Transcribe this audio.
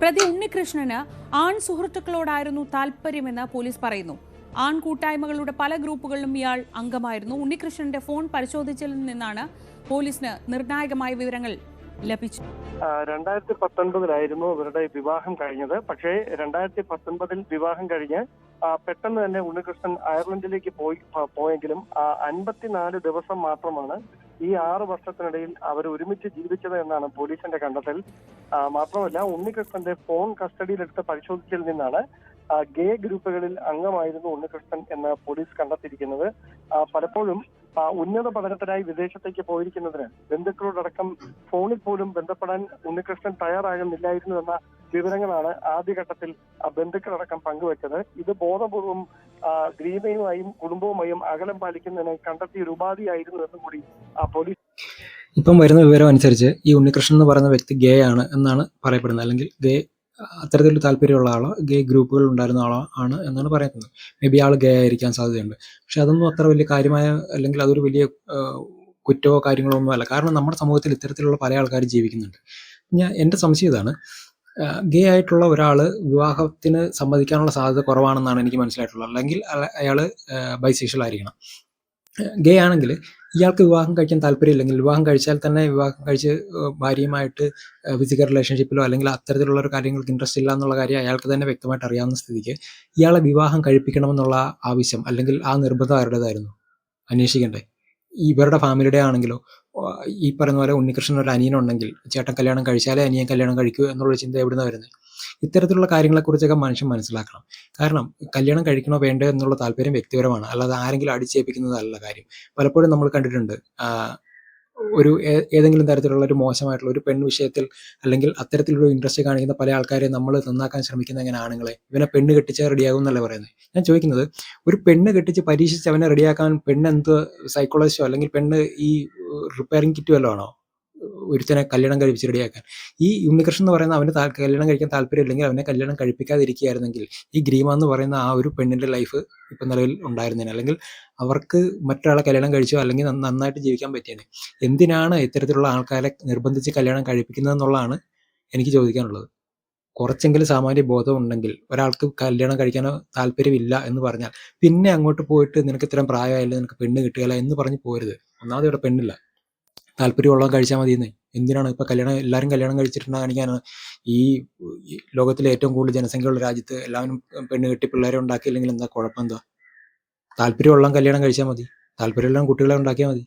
പ്രതി ഉണ്ണികൃഷ്ണന് ആൺ സുഹൃത്തുക്കളോടായിരുന്നു താല്പര്യമെന്ന് പോലീസ് പറയുന്നു. ആൺ കൂട്ടായ്മകളുടെ പല ഗ്രൂപ്പുകളിലും ഇയാൾ അംഗമായിരുന്നു. ഉണ്ണികൃഷ്ണന്റെ ഫോൺ പരിശോധിച്ചതിൽ നിന്നാണ് പോലീസിന് നിർണായകമായ വിവരങ്ങൾ ലഭിച്ചത് ആ, രണ്ടായിരത്തി പത്തൊൻപതിലായിരുന്നു ഇവരുടെ വിവാഹം കഴിഞ്ഞത്. പക്ഷേ രണ്ടായിരത്തി പത്തൊൻപതിൽ വിവാഹം കഴിഞ്ഞ് പെട്ടെന്ന് തന്നെ ഉണ്ണികൃഷ്ണൻ അയർലൻഡിലേക്ക് പോയി പോയെങ്കിലും അൻപത്തിനാല് ദിവസം മാത്രമാണ് ഈ ആറ് വർഷത്തിനിടയിൽ അവർ ഒരുമിച്ച് ജീവിച്ചത് എന്നാണ് പോലീസിന്റെ കണ്ടെത്തൽ. മാത്രമല്ല ഉണ്ണികൃഷ്ണന്റെ ഫോൺ കസ്റ്റഡിയിലെടുത്ത് പരിശോധിച്ചതിൽ നിന്നാണ് ഗേ ഗ്രൂപ്പുകളിൽ അംഗമായിരുന്നു ഉണ്ണികൃഷ്ണൻ എന്ന് പോലീസ് കണ്ടെത്തിയിരിക്കുന്നത്. പലപ്പോഴും ഉന്നത പഠനത്തിനായി വിദേശത്തേക്ക് പോയിരിക്കുന്നതിന് ബന്ധുക്കളോടക്കം ഫോണിൽ പോലും ബന്ധപ്പെടാൻ ഉണ്ണികൃഷ്ണൻ തയ്യാറാകുന്നില്ലായിരുന്നു എന്ന വിവരങ്ങളാണ് ആദ്യഘട്ടത്തിൽ ബന്ധുക്കളടക്കം പങ്കുവെച്ചത്. ഇത് ബോധപൂർവം ഗ്രീമയുമായും കുടുംബവുമായും അകലം പാലിക്കുന്നതിനെ കണ്ടെത്തിയ ഒരു ഉപാധിയായിരുന്നു എന്നും കൂടി പോലീസ് ഇപ്പം വരുന്ന വിവരം അനുസരിച്ച് ഈ ഉണ്ണികൃഷ്ണൻ എന്ന് പറയുന്ന വ്യക്തി ഗേ ആണ് എന്നാണ് പറയപ്പെടുന്നത്. അല്ലെങ്കിൽ ഗേ അത്തരത്തിൽ താല്പര്യമുള്ള ആളോ ഗേ ഗ്രൂപ്പുകൾ ഉണ്ടായിരുന്ന ആളോ ആണ് എന്നാണ് പറയുന്നത്. മേ ബി ആൾ ഗേ ആയിരിക്കാൻ സാധ്യതയുണ്ട്. പക്ഷെ അതൊന്നും അത്ര വലിയ കാര്യമായ അല്ലെങ്കിൽ അതൊരു വലിയ കുറ്റോ കുറ്റമോ കാര്യങ്ങളോ ഒന്നും അല്ല. കാരണം നമ്മുടെ സമൂഹത്തിൽ ഇത്തരത്തിലുള്ള പല ആൾക്കാർ ജീവിക്കുന്നുണ്ട്. ഞാൻ എന്റെ സംശയം ഇതാണ്. ഗേ ആയിട്ടുള്ള ഒരാൾ വിവാഹത്തിന് സമ്മതിക്കാനുള്ള സാധ്യത കുറവാണെന്നാണ് എനിക്ക് മനസ്സിലായിട്ടുള്ളത്. അല്ലെങ്കിൽ അയാൾ ബൈസെക്ഷൽ ആയിരിക്കണം. ഗേ ആണെങ്കിൽ ഇയാൾക്ക് വിവാഹം കഴിക്കാൻ താല്പര്യമില്ലെങ്കിൽ വിവാഹം കഴിച്ചാൽ തന്നെ വിവാഹം കഴിച്ച് ഭാര്യയുമായിട്ട് ഫിസിക്കൽ റിലേഷൻഷിപ്പിലോ അല്ലെങ്കിൽ അത്തരത്തിലുള്ള ഒരു കാര്യങ്ങൾക്ക് ഇൻട്രസ്റ്റ് ഇല്ല എന്നുള്ള കാര്യം അയാൾക്ക് തന്നെ വ്യക്തമായിട്ട് അറിയാവുന്ന സ്ഥിതിക്ക് ഇയാളെ വിവാഹം കഴിപ്പിക്കണമെന്നുള്ള ആവശ്യം അല്ലെങ്കിൽ ആ നിർബന്ധം ആരുടേതായിരുന്നു? അന്വേഷിക്കണ്ടേ? ഇവരുടെ ഫാമിലിയുടെ ആണെങ്കിലോ ഈ പറയുന്ന പോലെ ഉണ്ണികൃഷ്ണൻ ഒരു അനിയനുണ്ടെങ്കിൽ ചേട്ടൻ കല്യാണം കഴിച്ചാലേ അനിയൻ കല്യാണം കഴിക്കൂ എന്നുള്ള ചിന്ത എവിടുന്ന വരുന്നത് ഇത്തരത്തിലുള്ള കാര്യങ്ങളെക്കുറിച്ചൊക്കെ മനുഷ്യൻ മനസ്സിലാക്കണം. കാരണം കല്യാണം കഴിക്കണോ വേണ്ടോ എന്നുള്ള താല്പര്യം വ്യക്തിപരമാണ്. അല്ലാതെ ആരെങ്കിലും അടിച്ചേൽപ്പിക്കുന്നതല്ല കാര്യം. പലപ്പോഴും നമ്മൾ കണ്ടിട്ടുണ്ട് ഒരു ഏതെങ്കിലും തരത്തിലുള്ള ഒരു മോശമായിട്ടുള്ള ഒരു പെൺ വിഷയത്തിൽ അല്ലെങ്കിൽ അത്തരത്തിലൊരു ഇൻട്രസ്റ്റ് കാണിക്കുന്ന പല ആൾക്കാരെ നമ്മൾ നന്നാക്കാൻ ശ്രമിക്കുന്ന എങ്ങനെ ആണുങ്ങളെ. ഇവനെ പെണ്ണ് കെട്ടിച്ചാൽ റെഡിയാകും എന്നല്ലേ പറയുന്നത്? ഞാൻ ചോദിക്കുന്നത് ഒരു പെണ്ണ് കെട്ടിച്ച് പരീക്ഷിച്ച് അവനെ റെഡിയാക്കാൻ പെണ്ണ് എന്ത് സൈക്കോളജിസ്റ്റോ അല്ലെങ്കിൽ പെണ്ണ് ഈ റിപ്പയറിംഗ് കിറ്റ് വല്ലതാണോ ഒരുത്തനെ കല്യാണം കഴിപ്പിച്ച് റെഡിയാക്കാൻ. ഈ ഉണ്ണികൃഷ്ണൻ എന്ന് പറയുന്ന അവന് കല്യാണം കഴിക്കാൻ താല്പര്യമില്ലെങ്കിൽ അവനെ കല്യാണം കഴിപ്പിക്കാതിരിക്കുകയായിരുന്നെങ്കിൽ ഈ ഗ്രീമ എന്ന് പറയുന്ന ആ ഒരു പെണ്ണിന്റെ ലൈഫ് ഇപ്പം നിലവിൽ ഉണ്ടായിരുന്നേനെ. അല്ലെങ്കിൽ അവർക്ക് മറ്റൊരാളെ കല്യാണം കഴിച്ചോ അല്ലെങ്കിൽ നന്നായിട്ട് ജീവിക്കാൻ പറ്റിയേനെ. എന്തിനാണ് ഇത്തരത്തിലുള്ള ആൾക്കാരെ നിർബന്ധിച്ച് കല്യാണം കഴിപ്പിക്കുന്നത് എന്നുള്ളതാണ് എനിക്ക് ചോദിക്കാനുള്ളത്. കുറച്ചെങ്കിലും സാമാന്യ ബോധം ഉണ്ടെങ്കിൽ ഒരാൾക്ക് കല്യാണം കഴിക്കാനോ താല്പര്യമില്ല എന്ന് പറഞ്ഞാൽ പിന്നെ അങ്ങോട്ട് പോയിട്ട് നിനക്ക് ഇത്രയും പ്രായമായില്ല നിനക്ക് പെണ്ണ് കിട്ടുകയില്ല എന്ന് പറഞ്ഞ് പോരുത്. ഒന്നാമത് ഇവിടെ പെണ്ണില്ല. താല്പര്യമുള്ളവൻ കഴിച്ചാൽ മതി എന്ന് എന്തിനാണ്? ഇപ്പം കല്യാണം എല്ലാവരും കല്യാണം കഴിച്ചിട്ടുണ്ട് കാണിക്കാനാണ് ഈ ലോകത്തിലെ ഏറ്റവും കൂടുതൽ ജനസംഖ്യയുള്ള രാജ്യത്ത് എല്ലാവരും പെണ്ണ് കെട്ടി പിള്ളേരെ ഉണ്ടാക്കിയില്ലെങ്കിൽ എന്താ കുഴപ്പം എന്താ? താല്പര്യമുള്ള കല്യാണം കഴിച്ചാൽ മതി. താല്പര്യമുള്ള കുട്ടികളെ ഉണ്ടാക്കിയാൽ മതി.